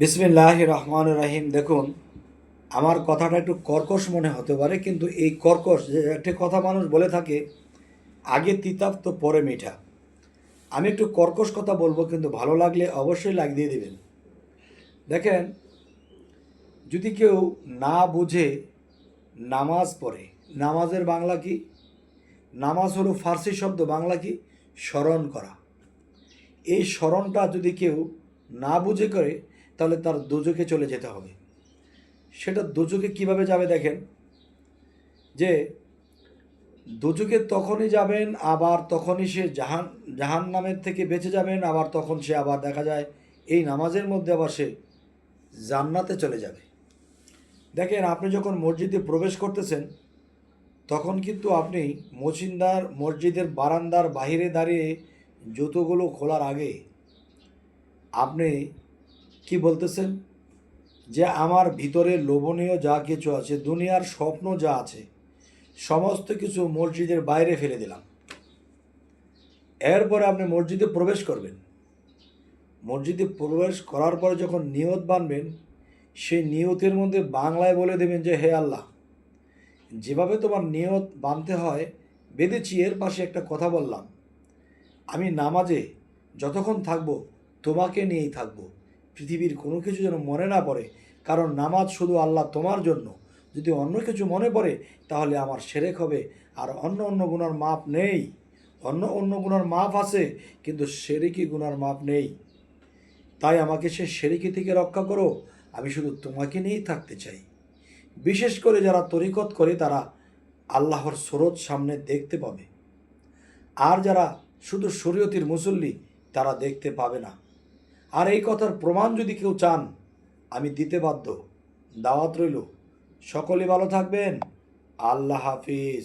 বিসমিল্লাহ রহমান রাহিম দেখুন, আমার কথাটা একটু কর্কশ মনে হতে পারে, কিন্তু এই কর্কশ যে একটি কথা মানুষ বলে থাকে, আগে তিতাব তো পরে মিঠা। আমি একটু কর্কশ কথা বলব, কিন্তু ভালো লাগলে অবশ্যই লাগ দিয়ে দেবেন। দেখেন, যদি কেউ না বুঝে নামাজ পড়ে, নামাজের বাংলা কি? নামাজ হলো ফার্সি শব্দ, বাংলা কি? স্মরণ করা। এই স্মরণটা যদি কেউ না বুঝে করে তাহলে তার দুজকে চলে যেতে হবে। সেটা দুজকে কীভাবে যাবে দেখেন? যে দুজকে তখনই যাবেন, আবার তখনই সে জাহান জাহান নামের থেকে বেঁচে যাবেন, আবার তখন সে আবার দেখা যায় এই নামাজের মধ্যে আবার সে জান্নাতে চলে যাবে। দেখেন, আপনি যখন মসজিদে প্রবেশ করতেছেন, তখন কিন্তু আপনি মসজিদার, মসজিদের বারান্দার বাহিরে দাঁড়িয়ে জুতোগুলো খোলার আগে আপনি কি বলতেছেন? যে আমার ভিতরে লোভনীয় যা কিছু আছে, দুনিয়ার স্বপ্ন যা আছে, সমস্ত কিছু মসজিদের বাইরে ফেলে দিলাম। এরপরে আপনি মসজিদে প্রবেশ করবেন। মসজিদে প্রবেশ করার পরে যখন নিয়ত বানবেন, সেই নিয়তের মধ্যে বাংলায় বলে দেবেন যে, হে আল্লাহ, যেভাবে তোমার নিয়ত বানতে হয়, বেঁধেছি, এর পাশে একটা কথা বললাম। আমি নামাজে যতক্ষণ থাকব, তোমাকে নিয়েই থাকব। পৃথিবীর কোনো কিছু যেন মনে না পড়ে। কারণ নামাজ শুধু আল্লাহ তোমার জন্য। যদি অন্য কিছু মনে পড়ে, তাহলে আমার সেরেক হবে। আর অন্য অন্য গুণার মাপ নেই। অন্য অন্য গুণার মাপ আছে, কিন্তু সেরেকি গুণার মাপ নেই। তাই আমাকে সে সেরেকি থেকে রক্ষা করো। আমি শুধু তোমাকে নিয়েই থাকতে চাই। বিশেষ করে যারা তরিকত করে, তারা আল্লাহর স্রোত সামনে দেখতে পাবে। আর যারা শুধু শরীয়তির মুসল্লি, তারা দেখতে পাবে না। আর এই কথার প্রমাণ যদি কেউ চান, আমি দিতে বাধ্য। দাওয়াত রইল। সকলে ভালো থাকবেন। আল্লাহ হাফিজ।